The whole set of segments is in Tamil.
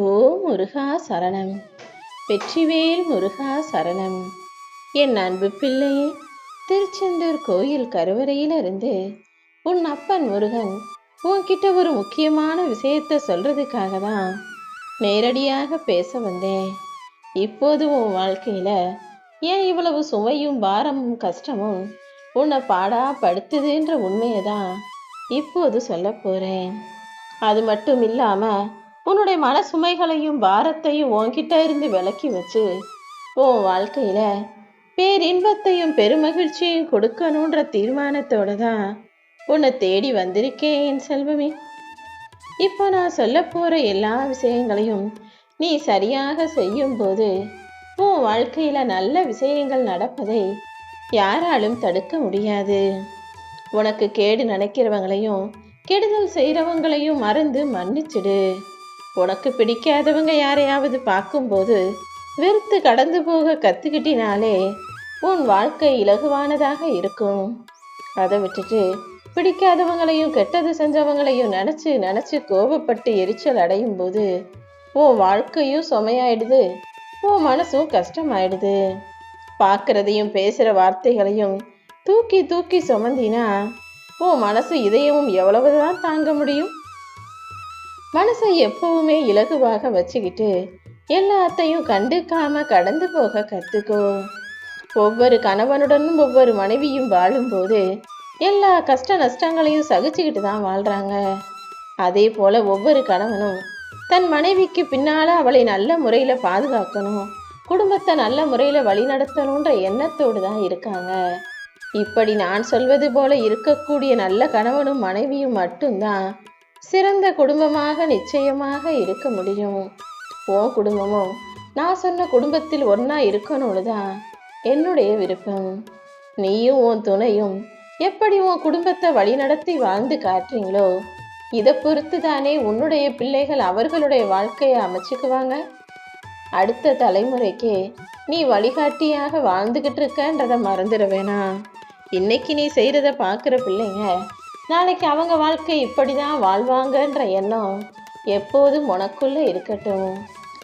ஓ முருகா சரணம். வெற்றிவேல் முருகா சரணம். என் அன்பு பிள்ளையே திருச்செந்தூர் கோயில் கருவறையிலிருந்து உன் அப்பன் முருகன் உன்கிட்ட ஒரு முக்கியமான விஷயத்த சொல்றதுக்காக தான் நேரடியாக பேச வந்தேன். இப்போது உன் வாழ்க்கையில ஏன் இவ்வளவு சுவையும் பாரமும் கஷ்டமும் உன்னை பாடா படுத்துதுன்ற உண்மையை தான் இப்போது சொல்ல போறேன். அது மட்டும் இல்லாமல் உன்னுடைய மன சுமைகளையும் பாரத்தையும் உன்கிட்ட இருந்து விலக்கி வச்சு உன் வாழ்க்கையில பேரின்பத்தையும் பெருமகிழ்ச்சியும் கொடுக்கணுன்ற தீர்மானத்தோட தான் உன்னை தேடி வந்திருக்கேன் என் செல்வமே. இப்போ நான் சொல்ல போற எல்லா விஷயங்களையும் நீ சரியாக செய்யும்போது உன் வாழ்க்கையில நல்ல விஷயங்கள் நடப்பதை யாராலும் தடுக்க முடியாது. உனக்கு கேடு நினைக்கிறவங்களையும் கெடுதல் செய்கிறவங்களையும் மறந்து மன்னிச்சிடு. உனக்கு பிடிக்காதவங்க யாரையாவது பார்க்கும்போது வெறுத்து கடந்து போக கத்துக்கிட்டினாலே உன் வாழ்க்கை இலகுவானதாக இருக்கும். அதை விட்டுட்டு பிடிக்காதவங்களையும் கெட்டது செஞ்சவங்களையும் நினச்சி நினச்சி கோபப்பட்டு எரிச்சல் அடையும் போது உன் வாழ்க்கையும் சுமையாயிடுது உன் மனசும் கஷ்டமாயிடுது. பார்க்கறதையும் பேசுகிற வார்த்தைகளையும் தூக்கி தூக்கி சுமந்தினா உன் மனசு இதயமும் எவ்வளவுதான் தாங்க முடியும்? மனசை எப்பவுமே இலகுவாக வச்சுக்கிட்டு எல்லாத்தையும் கண்டுக்காம கடந்து போக கற்றுக்கோ ஒவ்வொரு கணவனுடனும் ஒவ்வொரு மனைவியும் வாழும்போது எல்லா கஷ்ட நஷ்டங்களையும் சகிச்சுக்கிட்டு தான் வாழ்கிறாங்க அதே போல் ஒவ்வொரு கணவனும் தன் மனைவிக்கு பின்னால அவளை நல்ல முறையில் பாதுகாக்கணும் குடும்பத்தை நல்ல முறையில் வழிநடத்தணுன்ற எண்ணத்தோடு தான் இருக்காங்க. இப்படி நான் சொல்வது போல இருக்கக்கூடிய நல்ல கணவனும் மனைவியும் மட்டும்தான் சிறந்த குடும்பமாக நிச்சயமாக இருக்க முடியும். உன் குடும்பமும் நான் சொன்ன குடும்பத்தில் ஒன்றா இருக்கணும்னு தான் என்னுடைய விருப்பம். நீயும் உன் துணையும் எப்படி உன் குடும்பத்தை வழிநடத்தி வாழ்ந்து காட்டுறீங்களோ இதை பொறுத்து தானே உன்னுடைய பிள்ளைகள் அவர்களுடைய வாழ்க்கையை அமைச்சுக்குவாங்க. அடுத்த தலைமுறைக்கு நீ வழிகாட்டியாக வாழ்ந்துகிட்டு இருக்கன்றதை மறந்துட வேணாம். இன்னைக்கு நீ செய்கிறத பார்க்குற பிள்ளைங்க நாளைக்கு அவங்க வாழ்க்கை இப்படி தான் வாழ்வாங்கன்ற எண்ணம் எப்போதும் உனக்குள்ளே இருக்கட்டும்.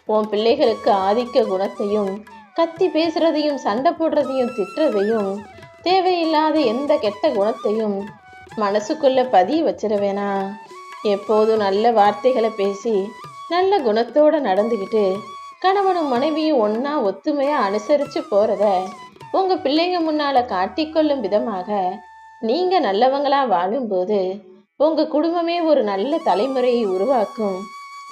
உன் பிள்ளைகளுக்கு ஆதிக்க குணத்தையும் கத்தி பேசுறதையும் சண்டை போடுறதையும் திட்டுறதையும் தேவையில்லாத எந்த கெட்ட குணத்தையும் மனசுக்குள்ள பதிய வச்சிட வேணாம் எப்போதும் நல்ல வார்த்தைகளை பேசி நல்ல குணத்தோட நடந்துக்கிட்டு கணவனும் மனைவியும் ஒன்றா ஒத்துமையாக அனுசரித்து போகிறத உங்கள் பிள்ளைங்க முன்னால் காட்டிக்கொள்ளும் விதமாக நீங்கள் நல்லவங்களா வாழும்போது உங்கள் குடும்பமே ஒரு நல்ல தலைமுறையை உருவாக்கும்.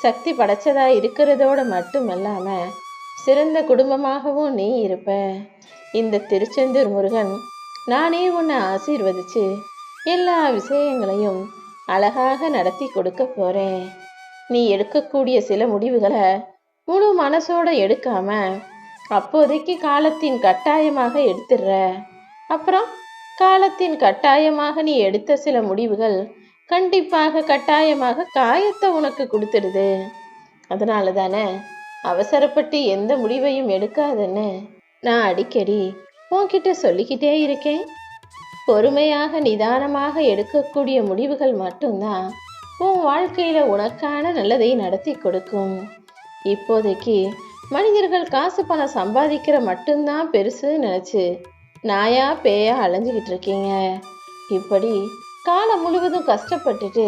சக்தி படைச்சதா இருக்கிறதோட மட்டுமல்லாம சிறந்த குடும்பமாகவும் நீ இருப்ப. இந்த திருச்செந்தூர் முருகன் நானே உன்னை ஆசீர்வதிச்சு எல்லா விஷயங்களையும் அழகாக நடத்தி கொடுக்க போறேன். நீ எடுக்கக்கூடிய சில முடிவுகளை முழு மனசோட எடுக்காம அப்போதைக்கு காலத்தின் கட்டாயமாக எடுத்துடுற. அப்புறம் காலத்தின் கட்டாயமாக நீ எடுத்த சில முடிவுகள் கண்டிப்பாக கட்டாயமாக காயத்தை உனக்கு கொடுத்துடுது. அதனால தானே அவசரப்பட்டு எந்த முடிவையும் எடுக்காதுன்னு நான் அடிக்கடி உன்கிட்ட சொல்லிக்கிட்டே இருக்கேன். பொறுமையாக நிதானமாக எடுக்கக்கூடிய முடிவுகள் மட்டும்தான் உன் வாழ்க்கையில உனக்கான நல்லதை நடத்தி கொடுக்கும். இப்போதைக்கு மனிதர்கள் காசு பணம் சம்பாதிக்கிற மட்டும்தான் பெருசு நினச்சி நாயா பேயா அலைஞ்சிக்கிட்டு இருக்கீங்க இப்படி காலம் முழுவதும் கஷ்டப்பட்டுட்டு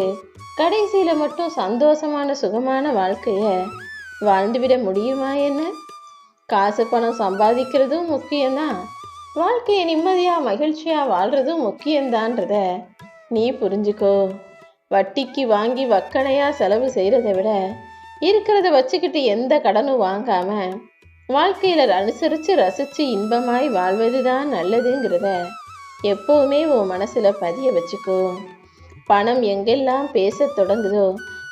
கடைசியில் மட்டும் சந்தோஷமான சுகமான வாழ்க்கையை வாழ்ந்துவிட முடியுமா என்ன? காசு பணம் சம்பாதிக்கிறதும் முக்கியம்தான். வாழ்க்கையை நிம்மதியாக மகிழ்ச்சியாக வாழ்கிறதும் முக்கியம்தான்றத நீ புரிஞ்சுக்கோ. வட்டிக்கு வாங்கி வக்கனையா செலவு செய்கிறத விட இருக்கிறத வச்சுக்கிட்டு எந்த கடனும் வாங்காமல் வாழ்க்கையில் அனுசரித்து ரசித்து இன்பமாய் வாழ்வது தான் நல்லதுங்கிறத எப்போவுமே உன் மனசில் பதிய வச்சுக்கோ. பணம் எங்கெல்லாம் பேசத் தொடங்குதோ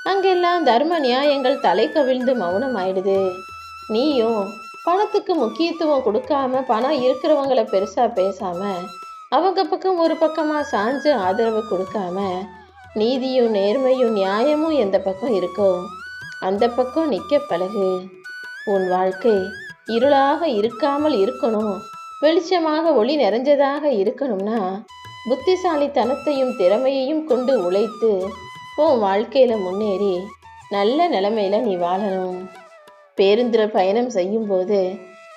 அங்கெல்லாம் தர்ம நியாயங்கள் தலை கவிழ்ந்து மௌனம் ஆயிடுது நீயும் பணத்துக்கு முக்கியத்துவம் கொடுக்காம பணம் இருக்கிறவங்கள பெருசாக பேசாமல் அவங்க பக்கம் ஒரு பக்கமாக சாஞ்சு ஆதரவு கொடுக்காம நீதியும் நேர்மையும் நியாயமும் எந்த பக்கம் இருக்கோ அந்த பக்கம் நிற்க பழகு. உன் வாழ்க்கை இருளாக இருக்காமல் இருக்கணும். வெளிச்சமாக ஒளி நிறைஞ்சதாக இருக்கணும்னா புத்திசாலித்தனத்தையும் திறமையையும் கொண்டு உழைத்து உன் வாழ்க்கையில முன்னேறி நல்ல நிலைமையில நீ வாழணும். பேருந்தில் பயணம் செய்யும்போது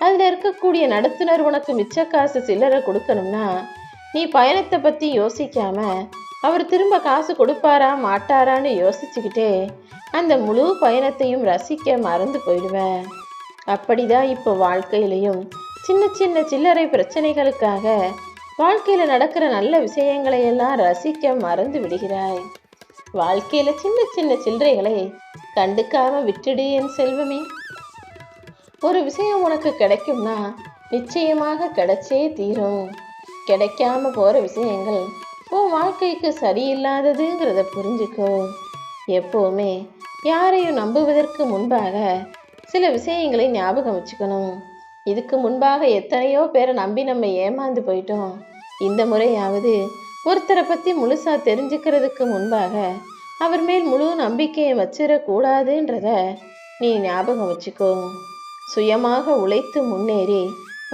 அதில் இருக்கக்கூடிய நடத்துனர் உனக்கு மிச்ச காசு சில்லறை கொடுக்கணும்னா நீ பயணத்தை பற்றி யோசிக்காம அவர் திரும்ப காசு கொடுப்பாரா மாட்டாரான்னு யோசிச்சுக்கிட்டே அந்த முழு பயணத்தையும் ரசிக்க மறந்து போயிடுவேன். அப்படிதான் இப்போ வாழ்க்கையிலையும் சின்ன சின்ன சில்லறை பிரச்சனைகளுக்காக வாழ்க்கையில் நடக்கிற நல்ல விஷயங்களை எல்லாம் ரசிக்க மறந்து விடுகிறாய். வாழ்க்கையில சின்ன சின்ன சில்லறைகளை கண்டுக்காம விட்டுடு என் செல்வமே. ஒரு விஷயம் உனக்கு கிடைக்கும்னா நிச்சயமாக கிடைச்சே தீரும். கிடைக்காம போற விஷயங்கள் உன் வாழ்க்கைக்கு சரியில்லாததுங்கிறத புரிஞ்சுக்கோ. எப்போவுமே யாரையும் நம்புவதற்கு முன்பாக சில விஷயங்களை ஞாபகம் வச்சுக்கணும். இதுக்கு முன்பாக எத்தனையோ பேரை நம்பி நம்ம ஏமாந்து போயிட்டோம். இந்த முறையாவது ஒருத்தரை பற்றி முழுசாக தெரிஞ்சுக்கிறதுக்கு முன்பாக அவர் மேல் முழு நம்பிக்கையை வச்சிடக்கூடாதுன்றத நீ ஞாபகம் வச்சுக்கோ. சுயமாக உழைத்து முன்னேறி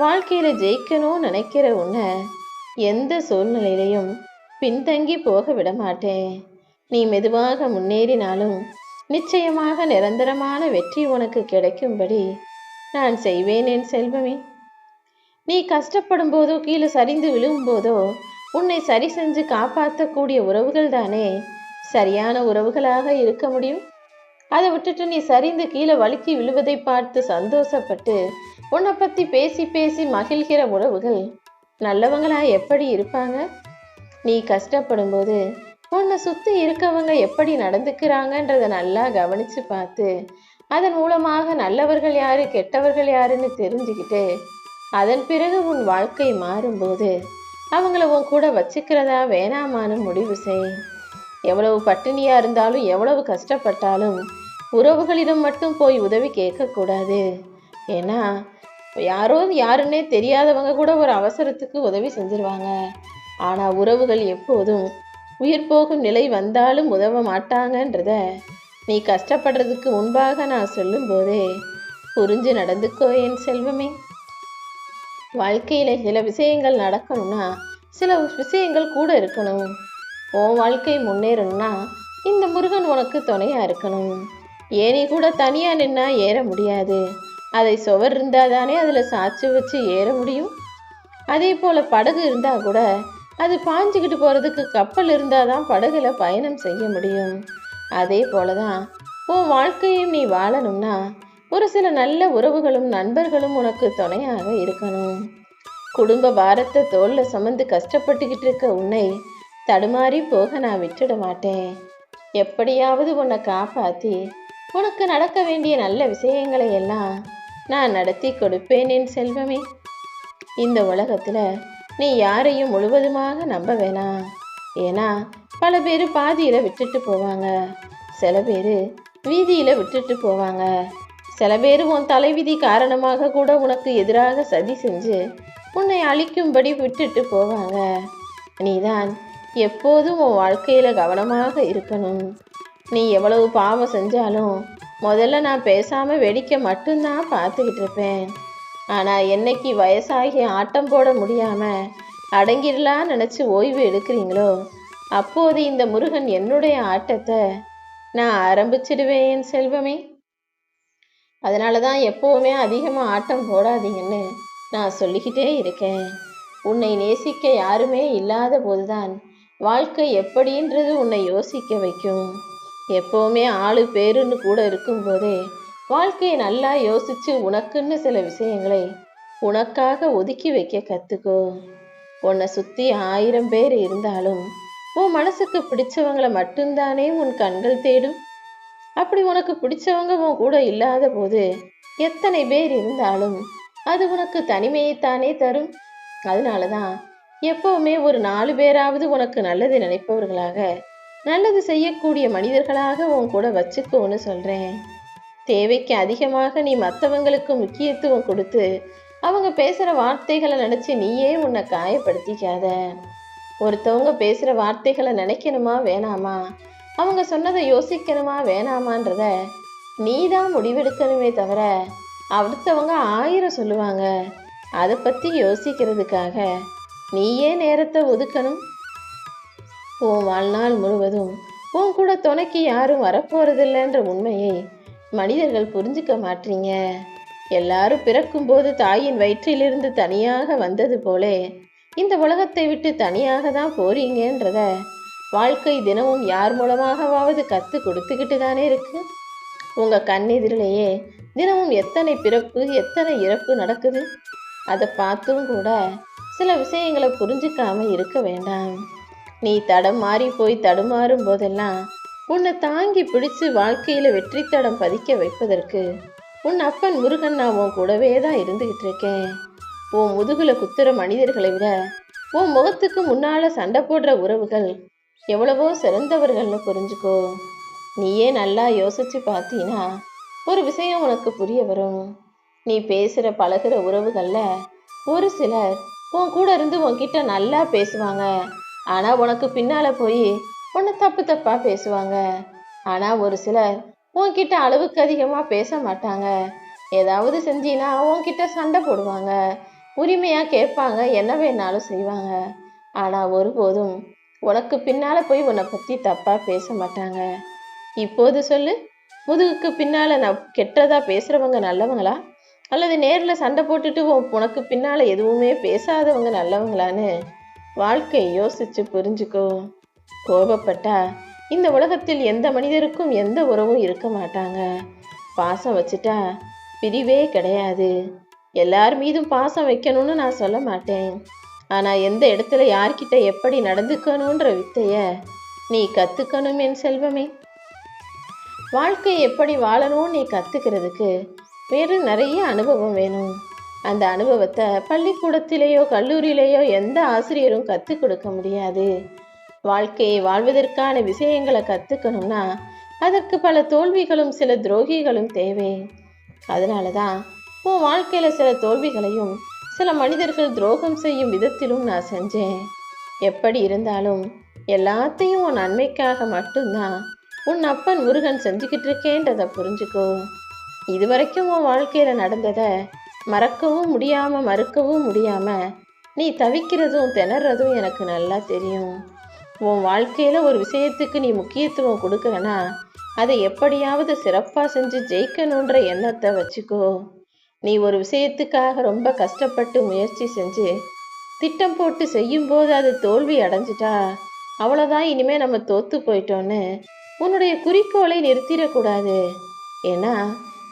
வாழ்க்கையில் ஜெயிக்கணும்னு நினைக்கிற உன்னை எந்த சூழ்நிலையிலையும் பின்தங்கி போக விட மாட்டேன். நீ மெதுவாக முன்னேறினாலும் நிச்சயமாக நிரந்தரமான வெற்றி உனக்கு கிடைக்கும்படி நான் செய்வேன் என் செல்வமே. நீ கஷ்டப்படும் போதோ கீழே சரிந்து விழும்போதோ உன்னை சரி செஞ்சு காப்பாற்றக்கூடிய உறவுகள் தானே. சரியான உறவுகளாக இருக்க முடியும். அதை விட்டுட்டு நீ சரிந்து கீழே வழுக்கி விழுவதை பார்த்து சந்தோஷப்பட்டு உன்னை பற்றி பேசி பேசி மகிழ்கிற உறவுகள் நல்லவங்களா எப்படி இருப்பாங்க? நீ கஷ்டப்படும் போது உன்னை சுற்றி இருக்கவங்க எப்படி நடந்துக்கிறாங்கன்றத நல்லா கவனித்து பார்த்து அதன் மூலமாக நல்லவர்கள் யாரு கெட்டவர்கள் யாருன்னு தெரிஞ்சுக்கிட்டு அதன் பிறகு உன் வாழ்க்கை மாறும்போது அவங்கள உன் கூட வச்சுக்கிறதா வேணாமான்னு முடிவு செய். எவ்வளவு பட்டினியாக இருந்தாலும் எவ்வளவு கஷ்டப்பட்டாலும் உறவுகளிடம் மட்டும் போய் உதவி கேட்கக்கூடாது. ஏன்னா யாரோ யாருன்னே தெரியாதவங்க கூட ஒரு அவசரத்துக்கு உதவி செஞ்சிருவாங்க. ஆனால் உறவுகள் எப்போதும் உயிர் போகும் நிலை வந்தாலும் உதவ மாட்டாங்கன்றத நீ கஷ்டப்படுறதுக்கு முன்பாக நான் சொல்லும்போதே புரிஞ்சு நடந்துக்கோ என் செல்வமே. வாழ்க்கையில் சில விஷயங்கள் நடக்கணும்னா சில விஷயங்கள் கூட இருக்கணும். உன் வாழ்க்கை முன்னேறணும்னா இந்த முருகன் உனக்கு துணையாக இருக்கணும். ஏனி கூட தனியாக நின்னா ஏற முடியாது. அதை சுவர் இருந்தால் தானே அதில் சாட்சி வச்சு ஏற முடியும். அதே போல் படகு இருந்தால் கூட அது பாஞ்சுக்கிட்டு போகிறதுக்கு கப்பல் இருந்தால் தான் படகுல பயணம் செய்ய முடியும். அதே போல தான் உன் வாழ்க்கையும் நீ வாழணும்னா ஒரு சில நல்ல உறவுகளும் நண்பர்களும் உனக்கு துணையாக இருக்கணும். குடும்ப பாரத்தை தோளில் சுமந்து கஷ்டப்பட்டுக்கிட்டு இருக்க உன்னை தடுமாறி போக நான் விட்டுட மாட்டேன். எப்படியாவது உன்னை காப்பாற்றி உனக்கு நடக்க வேண்டிய நல்ல விஷயங்களை எல்லாம் நான் நடத்தி கொடுப்பேன் என் செல்வமே. இந்த உலகத்தில் நீ யாரையும் முழுவதுமாக நம்ப வேணாம் ஏன்னா பல பேர் பாதியில் விட்டுட்டு போவாங்க. சில பேர் வீதியில் விட்டுட்டு போவாங்க. சில பேர் உன் தலைவிதி காரணமாக கூட உனக்கு எதிராக சதி செஞ்சு உன்னை அழிக்கும்படி விட்டுட்டு போவாங்க. நீதான் எப்போதும் உன் வாழ்க்கையில் கவனமாக இருக்கணும். நீ எவ்வளவு பாவம் செஞ்சாலும் முதல்ல நான் பேசாமல் வெடிக்க மட்டும்தான் பார்த்துக்கிட்டு இருப்பேன். ஆனால் என்னைக்கு வயசாகி ஆட்டம் போட முடியாமல் அடங்கிடலாம் நினச்சி ஓய்வு எடுக்கிறீங்களோ? அப்போது இந்த முருகன் என்னுடைய ஆட்டத்தை நான் ஆரம்பிச்சிடுவேன் செல்வமே. அதனால தான் எப்போவுமே அதிகமாக ஆட்டம் போடாதீங்கன்னு நான் சொல்லிக்கிட்டே இருக்கேன். உன்னை நேசிக்க யாருமே இல்லாத போதுதான் வாழ்க்கை எப்படின்றது உன்னை யோசிக்க வைக்கும். எப்போவுமே ஆளு பேருன்னு கூட இருக்கும்போதே வாழ்க்கையை நல்லா யோசிச்சு உனக்குன்னு சில விஷயங்களை உனக்காக ஒதுக்கி வைக்க கற்றுக்கோ உன்னை சுற்றி ஆயிரம் பேர் இருந்தாலும் உன் மனசுக்கு பிடிச்சவங்களை மட்டும்தானே உன் கண்கள் தேடும். அப்படி உனக்கு பிடிச்சவங்க உன் கூட இல்லாத போது எத்தனை பேர் இருந்தாலும் அது உனக்கு தனிமையைத்தானே தரும். அதனால தான் எப்பவுமே ஒரு நாலு பேராவது உனக்கு நல்லது நினைப்பவர்களாக நல்லது செய்யக்கூடிய மனிதர்களாக உன் கூட வச்சுக்கோன்னு சொல்கிறேன் தேவைக்கு அதிகமாக நீ மற்றவங்களுக்கு முக்கியத்துவம் கொடுத்து அவங்க பேசுகிற வார்த்தைகளை நினச்சி நீயே உன்னை காயப்படுத்திக்காத. ஒருத்தவங்க பேசுகிற வார்த்தைகளை நினைக்கணுமா வேணாமா? அவங்க சொன்னதை யோசிக்கணுமா வேணாமான்றத நீ தான் முடிவெடுக்கணுமே தவிர அடுத்தவங்க ஆயிரம் சொல்லுவாங்க. அதை பற்றி யோசிக்கிறதுக்காக நீயே நேரத்தை ஒதுக்கணும். உன் வாழ்நாள் முழுவதும் உன் கூட துணைக்கு யாரும் வரப்போறதில்லைன்ற உண்மையை மனிதர்கள் புரிஞ்சுக்க மாட்டீங்க. எல்லாரும் பிறக்கும்போது தாயின் வயிற்றிலிருந்து தனியாக வந்தது போலே இந்த உலகத்தை விட்டு தனியாக தான் போறீங்கன்றத வாழ்க்கை தினமும் யார் மூலமாகவாவது கத்து கொடுத்துக்கிட்டு தானே இருக்கு? உங்க கண்ணெதிரிலேயே தினமும் எத்தனை பிறப்பு எத்தனை இறப்பு நடக்குது? அதை பார்த்தும் கூட சில விஷயங்களை புரிஞ்சுக்காம இருக்க வேண்டாம். நீ தடம் மாறி போய் தடுமாறும் போதெல்லாம் உன்னை தாங்கி பிடிச்சு வாழ்க்கையில வெற்றி தடம் பதிக்க வைப்பதற்கு உன் அப்பன் முருகன் நான் உன் கூடவே தான் இருந்துகிட்டு இருக்கேன். உன் முதுகுல குத்துற மனிதர்களை விட உன் முகத்துக்கு முன்னால சண்டை போடுற உறவுகள் எவ்வளவோ சிறந்தவர்கள்னு புரிஞ்சுக்கோ. நீயே நல்லா யோசிச்சு பார்த்தீன்னா ஒரு விஷயம் உனக்கு புரிய வரும். நீ பேசுற பழகுற உறவுகள்ல ஒரு சிலர் உன் கூட இருந்து உன்கிட்ட நல்லா பேசுவாங்க. ஆனா உனக்கு பின்னால போய் உன்னை தப்பு தப்பா பேசுவாங்க. ஆனா ஒரு சிலர் உன்கிட்ட அளவுக்கு அதிகமா பேச மாட்டாங்க. ஏதாவது செஞ்சினா உன்கிட்ட சண்டை போடுவாங்க. உரிமையா கேட்பாங்க என்ன வேணாலும் செய்வாங்க. ஆனா ஒருபோதும் உனக்கு பின்னால போய் உன்னை பத்தி தப்பா பேச மாட்டாங்க. இப்போது சொல்லு முதுகுக்கு பின்னால நான் கெட்டதா பேசுறவங்க நல்லவங்களா? அல்லது நேர்ல சண்டை போட்டுட்டு உன் உனக்கு பின்னால எதுவுமே பேசாதவங்க நல்லவங்களான்னு வாழ்க்கை யோசிச்சு புரிஞ்சுக்கோ. கோபப்பட்டா இந்த உலகத்தில் எந்த மனிதருக்கும் எந்த உறவும் இருக்க மாட்டாங்க. பாசம் வச்சுட்டா பிரிவே கிடையாது. எல்லார் மீதும் பாசம் வைக்கணும்னு நான் சொல்ல மாட்டேன். ஆனால் எந்த இடத்துல யார்கிட்ட எப்படி நடந்துக்கணுன்ற வித்தைய நீ கற்றுக்கணும் என் செல்வமே. வாழ்க்கை எப்படி வாழணும் நீ கற்றுக்கிறதுக்கு வேறு நிறைய அனுபவம் வேணும். அந்த அனுபவத்தை பள்ளிக்கூடத்திலேயோ கல்லூரியிலேயோ எந்த ஆசிரியரும் கற்றுக் கொடுக்க முடியாது. வாழ்க்கையை வாழ்வதற்கான விஷயங்களை கற்றுக்கணும்னா அதற்கு பல தோல்விகளும் சில துரோகிகளும் தேவை. அதனால தான் உன் வாழ்க்கையில் சில தோல்விகளையும் சில மனிதர்கள் துரோகம் செய்யும் விதத்திலும் நான் செஞ்சேன். எப்படி இருந்தாலும் எல்லாத்தையும் உன் நன்மைக்காக மட்டும்தான் உன் அப்பன் முருகன் செஞ்சுக்கிட்டு இருக்கேன்றதை புரிஞ்சுக்கோ. இதுவரைக்கும் உன் வாழ்க்கையில் நடந்ததை மறக்கவும் முடியாமல் மறுக்கவும் முடியாமல் நீ தவிக்கிறதும் திணறதும் எனக்கு நல்லா தெரியும். உன் வாழ்க்கையில் ஒரு விஷயத்துக்கு நீ முக்கியத்துவம் கொடுக்குறனா அதை எப்படியாவது சிறப்பாக செஞ்சு ஜெயிக்கணுன்ற எண்ணத்தை வச்சுக்கோ. நீ ஒரு விஷயத்துக்காக ரொம்ப கஷ்டப்பட்டு முயற்சி செஞ்சு திட்டம் போட்டு செய்யும்போது அது தோல்வி அடைஞ்சிட்டா அவ்வளோதான் இனிமேல் நம்ம தோத்து போயிட்டோன்னு உன்னுடைய குறிக்கோளை நிறுத்திடக்கூடாது. ஏன்னா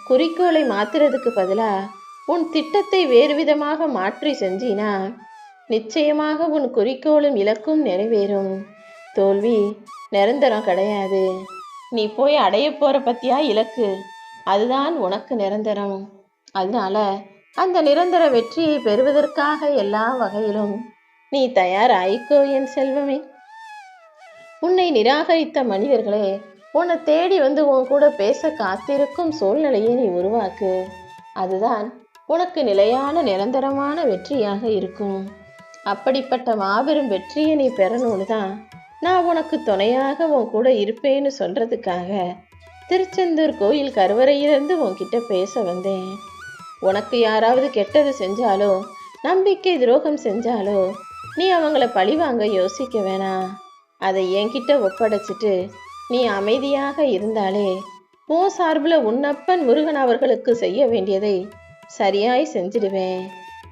குறிக்கோளை மாற்றுறதுக்கு பதிலாக உன் திட்டத்தை வேறு விதமாக மாற்றி செஞ்சினா நிச்சயமாக உன் குறிக்கோளும் இலக்கும் நிறைவேறும். தோல்வி நிரந்தரம் கிடையாது. நீ போய் அடைய போற பத்தியா இலக்கு? அதுதான் உனக்கு நிரந்தரம். அதனால அந்த நிரந்தர வெற்றியை பெறுவதற்காக எல்லா வகையிலும் நீ தயாராயிக்கோ என் செல்வமே. உன்னை நிராகரித்த மனிதர்களே உன்னை தேடி வந்து உன் கூட பேச காத்திருக்கும் சூழ்நிலையை நீ உருவாக்கு. அதுதான் உனக்கு நிலையான நிரந்தரமான வெற்றியாக இருக்கும். அப்படிப்பட்ட மாபெரும் வெற்றியை நீ பெறணும்னு தான் நான் உனக்கு துணையாக உன் கூட இருப்பேன்னு சொல்றதுக்காக திருச்செந்தூர் கோயில் கருவறையிலிருந்து உன்கிட்ட பேச வந்தேன். உனக்கு யாராவது கெட்டது செஞ்சாலோ நம்பிக்கை துரோகம் செஞ்சாலோ நீ அவங்கள பழிவாங்க யோசிக்க வேணாம். அதை என்கிட்ட ஒப்படைச்சிட்டு நீ அமைதியாக இருந்தாலே உன் சார்பில் உன்னப்பன் முருகன் அவர்களுக்கு செய்ய வேண்டியதை சரியாய் செஞ்சிடுவேன்.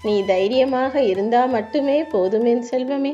நீ தைரியமாக இருந்தா மட்டுமே போதுமென் செல்வமே.